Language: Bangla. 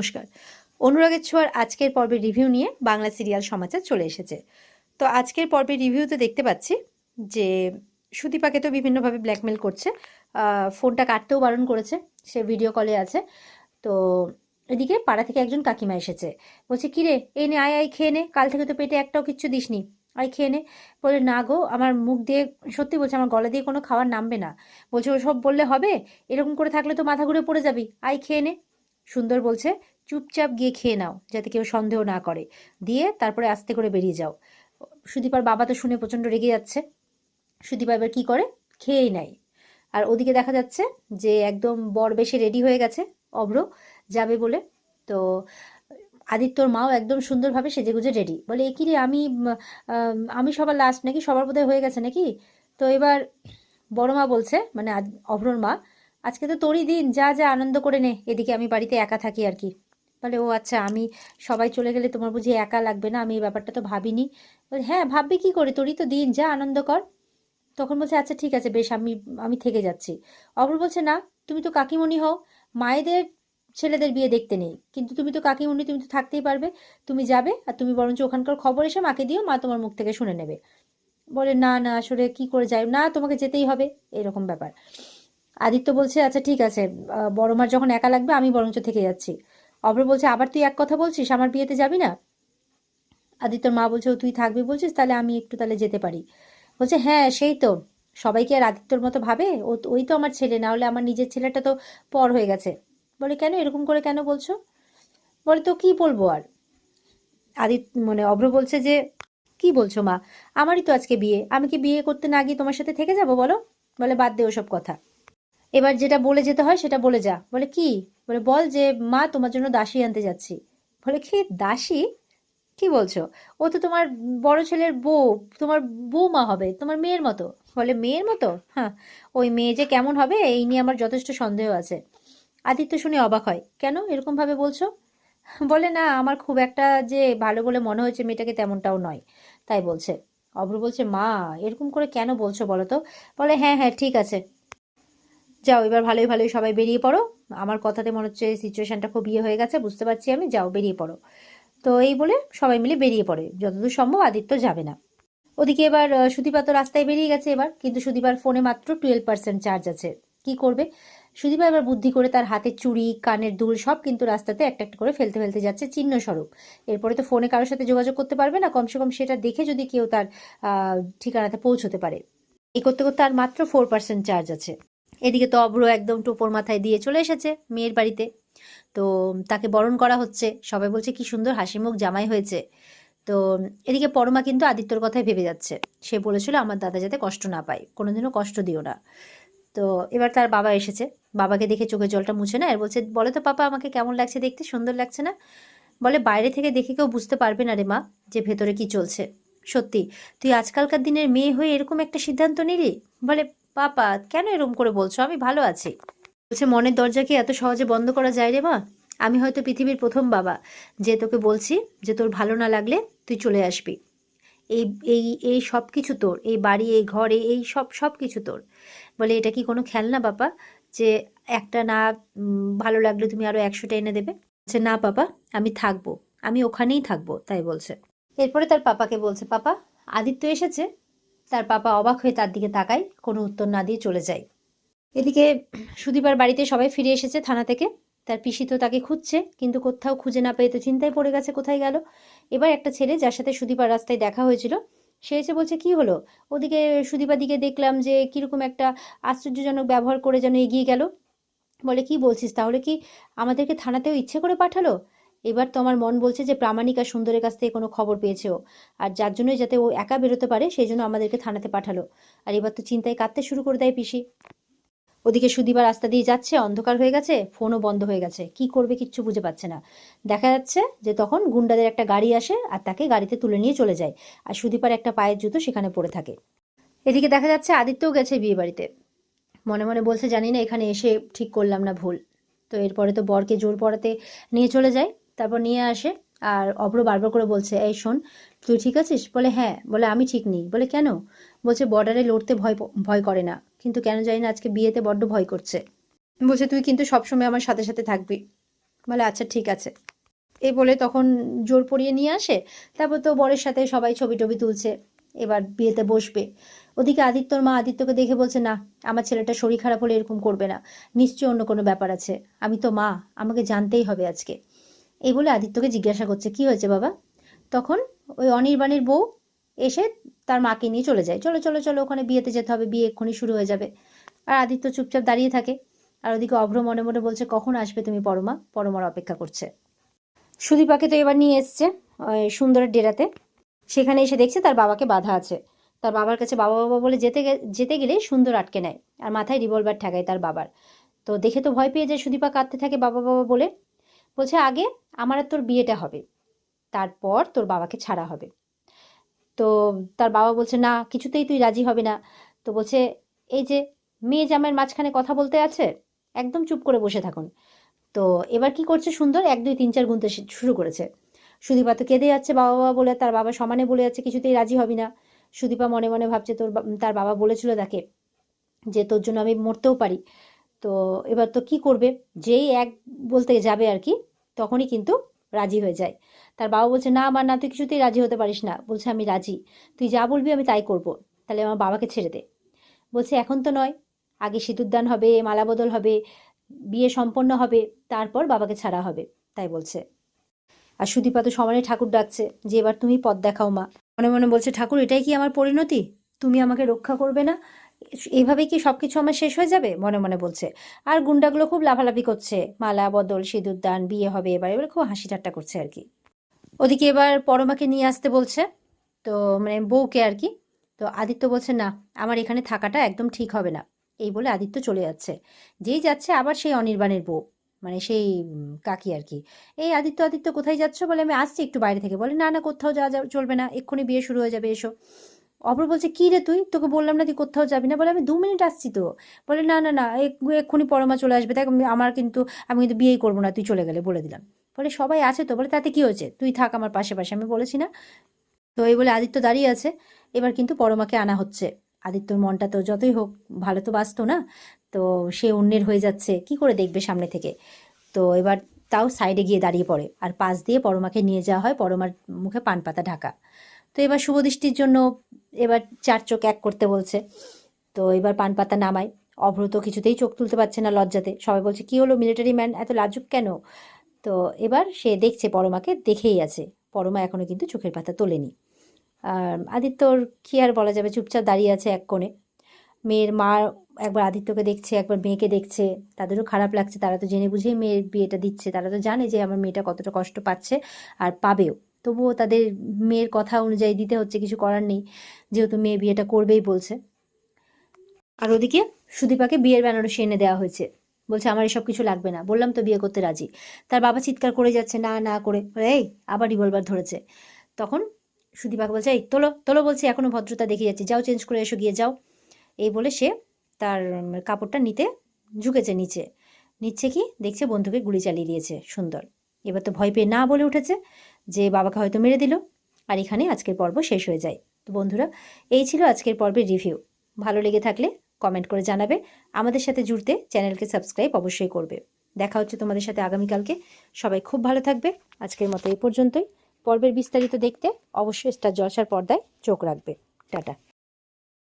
নমস্কার। অনুরাগের ছোঁয়ার আজকের পর্বের রিভিউ নিয়ে বাংলা সিরিয়াল সমাচার চলে এসেছে। তো আজকের পর্বের রিভিউতে দেখতে পাচ্ছি যে সুদীপাকে তো বিভিন্নভাবে ব্ল্যাকমেল করছে। ফোনটা কাটতেও বারণ করেছে। সে ভিডিও কলে আছে। তো এদিকে পাড়া থেকে একজন কাকিমা এসেছে। বলছে কিরে এই নে, আয় আয়, খেয়ে নে। কাল থেকে তো পেটে একটাও কিচ্ছু দিসনি। আয়, খেয়ে নে। বলে, না গো, আমার মুখ দিয়ে সত্যি বলছে, আমার গলা দিয়ে কোনো খাবার নামবে না। বলছে, ওসব বললে হবে? এরকম করে থাকলে তো মাথা ঘুরে পড়ে যাবি। আয়, খেয়ে নে। সুন্দর বলছে চুপচাপ গিয়ে খেয়ে নাও, যাতে কেউ সন্দেহ না করে। দিয়ে তারপরে আস্তে করে বেরিয়ে যাও। সুদীপার বাবা তো শুনে প্রচণ্ড রেগে যাচ্ছে। সুদীপা এবার কী করে? খেয়েই নেয়। আর ওদিকে দেখা যাচ্ছে যে একদম বর বেশি রেডি হয়ে গেছে অব্র যাবে বলে। তো আদিত্যর মাও একদম সুন্দরভাবে সেজেগুজে রেডি। বলে, এ রে, আমি আমি সবার লাস্ট নাকি? সবার বোধহয় হয়ে গেছে নাকি? তো এবার বড় মা বলছে মানে অভ্রর মা, আজকে তো তোরই দিন, যা যা, আনন্দ করে নে। এদিকে আমি বাড়িতে একা থাকি আর কি। বলে, ও আচ্ছা আমি সবাই চলে গেলে তোমার বুঝি একা লাগবে না? আমি এই ব্যাপারটা তো ভাবিনি। বলে হ্যাঁ ভাববি কি করে? তোরই তো দিন, যা আনন্দ কর। তখন বলছে আচ্ছা ঠিক আছে, বেশ, আমি আমি থেকে যাচ্ছি। অপর বলছে, না, তুমি তো কাকিমণি হও, মায়েদের ছেলেদের বিয়ে দেখতে নেই। কিন্তু তুমি তো কাকিমণি, তুমি তো থাকতেই পারবে। তুমি যাবে আর তুমি বরঞ্চ ওখানকার খবর এসে মাকে দিও, মা তোমার মুখ থেকে শুনে নেবে। বলে, না না, আসলে কি করে যাই? না, তোমাকে যেতেই হবে। এরকম ব্যাপার। আদিত্য বলছে আচ্ছা ঠিক আছে বড় মার যখন একা লাগবে, আমি বরঞ্চ থেকে যাচ্ছি। অভ্র বলছে, আবার তুই এক কথা বলছিস? আমার বিয়েতে যাবি না? আদিত্যর মা বলছে, ও, তুই থাকবি বলছিস? তাহলে আমি একটু তাহলে যেতে পারি। বলছে হ্যাঁ সেই তো। সবাই কি আর আদিত্যর মতো ভাবে? ও ওই তো আমার ছেলে, না হলে আমার নিজের ছেলেটা তো পর হয়ে গেছে। বলে, কেন? এরকম করে কেন বলছো? বলে, তো কি বলব আর? আদিত্য মানে অভ্র বলছে যে, কি বলছো মা? আমারই তো আজকে বিয়ে। আমি কি বিয়ে করতে না গিয়ে তোমার সাথে থেকে যাব বলো? বলে, বাদ দে ওসব কথা। এবার যেটা বলে যেতে হয় সেটা বলে যা। বলে, কি? বলে, বল যে, মা তোমার জন্য দাসী আনতে যাচ্ছি। বলে, কি? দাসী? কি বলছো? ও তো তোমার বড় ছেলের বউ, তোমার বৌমা হবে, তোমার মেয়ের মতো। বলে, মেয়ের মতো? হ্যাঁ ওই মেয়ে যে কেমন হবে, এই নিয়ে আমার যথেষ্ট সন্দেহ আছে। আদিত্য শুনে অবাক হয়, কেন? এরকম ভাবে বলছো? বলে, না, আমার খুব একটা যে ভালো বলে মনে হয়েছে মেয়েটাকে তেমনটাও নয়। তাই বলছে। অভ্র বলছে, মা, এরকম করে কেন বলছো বলো তো? বলে হ্যাঁ হ্যাঁ ঠিক আছে। যাও, এবার ভালোই ভালোই সবাই বেরিয়ে পড়ো। আমার কথাতে মনে হচ্ছে সিচুয়েশনটা খুব ইয়ে হয়ে গেছে, বুঝতে পারছি আমি, যাও, বেরিয়ে পড়ো। তো এই বলে সবাই মিলে বেরিয়ে পড়ে, যতদূর সম্ভব আদিত্য যাবে না। ওদিকে এবার সুদীপা তো রাস্তায় বেরিয়ে গেছে এবার, কিন্তু সুদীপার ফোনে মাত্র টুয়েলভ পার্সেন্ট চার্জ আছে। কি করবে? সুদীপা এবার বুদ্ধি করে তার হাতের চুড়ি, কানের দুল সব কিন্তু রাস্তাতে একটা একটা করে ফেলতে ফেলতে যাচ্ছে চিহ্ন স্বরূপ এরপরে তো ফোনে কারোর সাথে যোগাযোগ করতে পারবে না, কমসে কম সেটা দেখে যদি কেউ তার ঠিকানাতে পৌঁছতে পারে। এই করতে করতে আর মাত্র ফোর পার্সেন্ট চার্জ আছে। এদিকে তো অব্র একদম টোপর মাথায় দিয়ে চলে এসেছে মেয়ের বাড়িতে। তো তাকে বরণ করা হচ্ছে। সবাই বলছে, কি সুন্দর হাসি মুখ, জামাই হয়েছে। তো এদিকে পরমা কিন্তু আদিত্যর কথাই ভেবে যাচ্ছে। সে বলেছিল, আমার দাদা যাতে কষ্ট না পায়, কোনোদিনও কষ্ট দিও না। তো এবার তার বাবা এসেছে। বাবাকে দেখে চোখের জলটা মুছে না আর বলছে, বলে তো পাপা, আমাকে কেমন লাগছে দেখতে? সুন্দর লাগছে না? বলে, বাইরে থেকে দেখে কেউ বুঝতে পারবে না রে মা, যে ভেতরে কি চলছে। সত্যি, তুই আজকালকার দিনের মেয়ে হয়ে এরকম একটা সিদ্ধান্ত নিলি? বলে পাপা, কেন এরম করে বলছো? আমি ভালো আছি। বলছে, মনের দরজা কি এত সহজে বন্ধ করা যায় রে মা? আমি হয়তো পৃথিবীর প্রথম বাবা। যে তোকে বলছি যে তোর ভালো না লাগলে তুই চলে আসবি। এই এই এই সব কিছু তোর। এই বাড়ি, এই ঘরে, এই সব সব কিছু তোর। বলে, এটা কি কোনো খেলনা বাবা যে একটা না ভালো লাগলে তুমি আরও একশোটা এনে দেবে? বলছে, না পাপা আমি থাকব। আমি ওখানেই থাকব, তাই বলছে। এরপরে তার পাপাকে বলছে, পাপা, আদিত্য এসেছে? তার পাপা অবাক হয়ে তার দিকে তাকায়, কোনো উত্তর না দিয়ে চলে যায়। এদিকে সুদীপার বাড়িতে সবাই ফিরে এসেছে থানা থেকে। তার পিসি তো তাকে খুঁজছে, কিন্তু কোথাও খুঁজে না পেয়ে তো চিন্তায় পড়ে গেছে কোথায় গেল। এবার একটা ছেলে যার সাথে সুদীপার রাস্তায় দেখা হয়েছিল, সে এসে বলছে, কি হলো? ওদিকে সুদীপার দিকে দেখলাম যে কীরকম একটা আশ্চর্যজনক ব্যবহার করে যেন এগিয়ে গেল। বলে, কি বলছিস? তাহলে কি আমাদেরকে থানাতেও ইচ্ছে করে পাঠালো? এবার তো আমার মন বলছে যে প্রামাণিক আর সুন্দরের কাছ থেকে কোনো খবর পেয়েছে ও আর যার জন্যই যাতে ও একা বেরোতে পারে, সেই জন্য আমাদেরকে থানাতে পাঠালো। আর এবার তো চিন্তায় কাঁদতে শুরু করে দেয় পিসি। ওদিকে সুদীপা রাস্তা দিয়ে যাচ্ছে, অন্ধকার হয়ে গেছে, ফোনও বন্ধ হয়ে গেছে। কি করবে কিচ্ছু বুঝে পাচ্ছে না। দেখা যাচ্ছে যে তখন গুন্ডাদের একটা গাড়ি আসে আর তাকে গাড়িতে তুলে নিয়ে চলে যায়। আর সুদীপার একটা পায়ের জুতো সেখানে পড়ে থাকে। এদিকে দেখা যাচ্ছে আদিত্যও গেছে বিয়ে বাড়িতে মনে মনে বলছে, জানি না, এখানে এসে ঠিক করলাম না ভুল। তো এরপরে তো বরকে জোর পড়াতে নিয়ে চলে যায়। তারপর নিয়ে আসে আর অভ্র বারবার করে বলছে, এই শোন, তুই ঠিক আছিস? বলে হ্যাঁ। বলে, আমি ঠিক নেই। বলে, কেন? বলছে বর্ডারে লড়তে ভয় ভয় করে না। কিন্তু কেন জানি না, আজকে বিয়েতে বড্ড ভয় করছে। বলছে, তুই কিন্তু সবসময় আমার সাথে সাথে থাকবি। বলে আচ্ছা ঠিক আছে। এই বলে তখন জোর পড়িয়ে নিয়ে আসে। তারপর তো বরের সাথে সবাই ছবি টবি তুলছে। এবার বিয়েতে বসবে। ওদিকে আদিত্যর মা আদিত্যকে দেখে বলছে, না, আমার ছেলেটা শরীর খারাপ হলে এরকম করবে না। নিশ্চয়ই অন্য কোনো ব্যাপার আছে। আমি তো মা, আমাকে জানতেই হবে আজকে। এই বলে আদিত্যকে জিজ্ঞাসা করছে, কি হয়েছে বাবা? তখন ওই অনির্বাণের বউ এসে তার মাকে নিয়ে চলে যায়। চলো চলো চলো, ওখানে বিয়েতে যেতে হবে, বিয়ে এক্ষুনি শুরু হয়ে যাবে। আর আদিত্য চুপচাপ দাঁড়িয়ে থাকে আর ওদিকে অভ্র মনে মনে বলছে, কখন আসবে তুমি পরমা? পরমার অপেক্ষা করছে। সুদীপাকে তো এবার নিয়ে এসছে সুন্দরের ডেরাতে। সেখানে এসে দেখছে তার বাবাকে বাধা আছে। তার বাবার কাছে বাবা বাবা বলে যেতে যেতে গেলে সুন্দর আটকে নেয় আর মাথায় রিভলভার ঠেকায় তার বাবার। তো দেখে তো ভয় পেয়ে যায় সুদীপা কাঁদতে থাকে বাবা বাবা বলে। বলছে, আগে আমার আর তোর বিয়েটা হবে। তারপর তোর বাবাকে ছাড়া হবে। তো তার বাবা বলছে, না, কিছুতেই তুই রাজি হবে না। তো বলছে, এই যে মেয়ে জামাইয়ের মাঝখানে কথা বলতে আছে, একদম চুপ করে বসে থাকুন। তো এবার কি করছে সুন্দর? এক, দুই, তিন, চার গুনতে শুরু করেছে। সুদীপা তো কেঁদে যাচ্ছে, বাবা বাবা বলে, তার বাবা সমানে বলে যাচ্ছে, কিছুতেই রাজি হবি না। সুদীপা মনে মনে ভাবছে, তোর তার বাবা বলেছিল তাকে যে তোর জন্য আমি মরতেও পারি। তো এবার তো কি করবে? যেই এক বলতে যাবে আর কি, তখনই কিন্তু রাজি হয়ে যায়। তার বাবা বলছে, না আমার না, তুই কিছুতেই রাজি হতে পারিস না। বলছে, আমি রাজি। তুই যা বলবি আমি তাই করব। তাহলে আমার বাবাকে ছেড়ে দে। বলছে, এখন তো নয়। আগে সিঁদুরদান হবে, মালা বদল হবে, বিয়ে সম্পন্ন হবে, তারপর বাবাকে ছাড়া হবে। তাই বলছে। আর সুদীপা তো সমানে ঠাকুর ডাকছে যে, এবার তুমি পথ দেখাও মা। মনে মনে বলছে, ঠাকুর, এটাই কি আমার পরিণতি? তুমি আমাকে রক্ষা করবে না? এভাবেই কি সব কিছু আমার শেষ হয়ে যাবে? মনে মনে বলছে। আর গুন্ডাগুলো খুব লাফালাফি করছে। মালা, বদল সিঁদুরদান বিয়ে হবে এবার। এবার খুব হাসি ঠাট্টা করছে আর কি। ওদিকে এবার পরমাকে নিয়ে আসতে বলছে। তো মানে বউকে আর কি। তো আদিত্য বলছে, না, আমার এখানে থাকাটা একদম ঠিক হবে না। এই বলে আদিত্য চলে যাচ্ছে। যেই যাচ্ছে আবার সেই অনির্বাণের বউ মানে সেই কাকি আর কি। এই আদিত্য আদিত্য, কোথায় যাচ্ছ? বলে, আমি আসছি একটু বাইরে থেকে। বলে, না না, কোথাও যাওয়া চলবে না। এক্ষুনি বিয়ে শুরু হয়ে যাবে, এসো। অপর বলছে, কি রে তুই? তোকে বললাম না তুই কোথাও যাবি না? বলে, আমি দু মিনিট আসছি তো। বলে, না না না এক- এক্ষুনি পরমা চলে আসবে। দেখ আমার কিন্তু, আমি কিন্তু বিয়েই করব না, তুই চলে গেলে। বলে দিলাম। বলে, সবাই আছে তো? বলে, তাতে কি হয়েছে? তুই থাক আমার পাশে পাশে আমি বলেছি, না। তো এই বলে আদিত্য দাঁড়িয়ে আছে। এবার কিন্তু পরমাকে আনা হচ্ছে। আদিত্যর মনটা তো যতই হোক, ভালো তো বাঁচতো না? তো সে অন্যের হয়ে যাচ্ছে। কি করে দেখবে সামনে থেকে? তো এবার তাও সাইডে গিয়ে দাঁড়িয়ে পড়ে। আর পাশ দিয়ে পরমাকে নিয়ে যাওয়া হয়। পরমার মুখে পান পাতা ঢাকা। তো এবার শুভদৃষ্টির জন্য এবার চার চোখ এক করতে বলছে। তো এবার পান পাতা নামায়। অভ্র তো কিছুতেই চোখ তুলতে পারছে না লজ্জাতে। সবাই বলছে, কি হলো মিলিটারি ম্যান এত লাজুক কেন? তো এবার সে দেখছে পরমাকে, দেখেই আছে। পরমা এখনও কিন্তু চোখের পাতা তোলেনি। আর আদিত্যর কি আর বলা যাবে? চুপচাপ দাঁড়িয়ে আছে এক কোণে। মেয়ের মা একবার আদিত্যকে দেখছে, একবার মেয়েকে দেখছে। তাদেরও খারাপ লাগছে। তারা তো জেনে বুঝেই মেয়ের বিয়েটা দিচ্ছে। তারা তো জানে যে আমার মেয়েটা কতটা কষ্ট পাচ্ছে আর পাবেও। তবুও তাদের মেয়ের কথা অনুযায়ী দিতে হচ্ছে, কিছু করার নেই। যেহেতু মেয়ে বিয়েটা করবেই বলছে। আর ওদিকে সুদীপাকে বিয়ের বেনারসি এনে দেওয়া হয়েছে। বলছে, আমার এসব কিছু লাগবে না। বললাম তো বিয়ে করতে রাজি। তার বাবা চিৎকার করে যাচ্ছে, না না করে। এই, আবার রিভলভার ধরেছে। তখন সুদীপাকে বলছে, এই, তোলো তোলো বলছে, এখনও ভদ্রতা দেখে যাচ্ছে। যাও চেঞ্জ করে এসো, গিয়ে যাও। এই বলে সে তার কাপড়টা নিতে ঝুঁকেছে নিচে। নিচ্ছে কি? দেখছে বন্ধুকে গুলি চালিয়ে দিয়েছে, সুন্দর। এবার তো ভয় পেয়ে না বলে উঠেছে। যে বাবাকে হয়তো মেরে দিল। আর এখানে আজকের পর্ব শেষ হয়ে যায়। তো বন্ধুরা, এই ছিল আজকের পর্বের রিভিউ ভালো লেগে থাকলে কমেন্ট করে জানাবে। আমাদের সাথে জুড়তে চ্যানেলকে সাবস্ক্রাইব অবশ্যই করবে। দেখা হচ্ছে তোমাদের সাথে আগামীকালকে। সবাই খুব ভালো থাকবে। আজকের মতো এই পর্যন্তই। পর্বের বিস্তারিত দেখতে অবশ্যই স্টার জলসার পর্দায় চোখ রাখবে। টাটা।